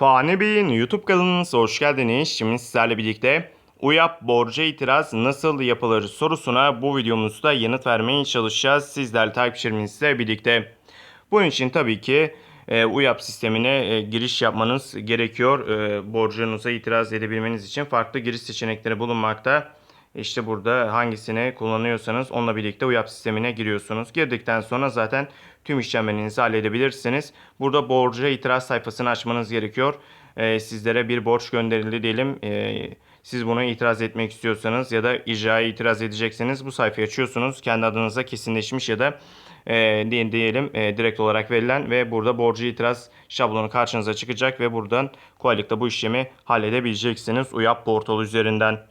Fani Bey'in YouTube kanalınıza hoş geldiniz. Şimdi sizlerle birlikte UYAP borca itiraz nasıl yapılır sorusuna bu videomuzda yanıt vermeye çalışacağız. Sizlerle takipçilerimizle birlikte. Bunun için tabii ki e, UYAP sistemine e, giriş yapmanız gerekiyor. E, borcunuza itiraz edebilmeniz için farklı giriş seçenekleri bulunmakta. İşte burada hangisini kullanıyorsanız onunla birlikte UYAP sistemine giriyorsunuz. Girdikten sonra zaten tüm işlemlerinizi halledebilirsiniz. Burada borca itiraz sayfasını açmanız gerekiyor. Ee, sizlere bir borç gönderildi diyelim. Ee, siz buna itiraz etmek istiyorsanız ya da icraya itiraz edecekseniz bu sayfayı açıyorsunuz. Kendi adınıza kesinleşmiş ya da e, diye- diyelim e, direkt olarak verilen ve burada borcu itiraz şablonu karşınıza çıkacak ve buradan kolaylıkla bu işlemi halledebileceksiniz UYAP portalı üzerinden.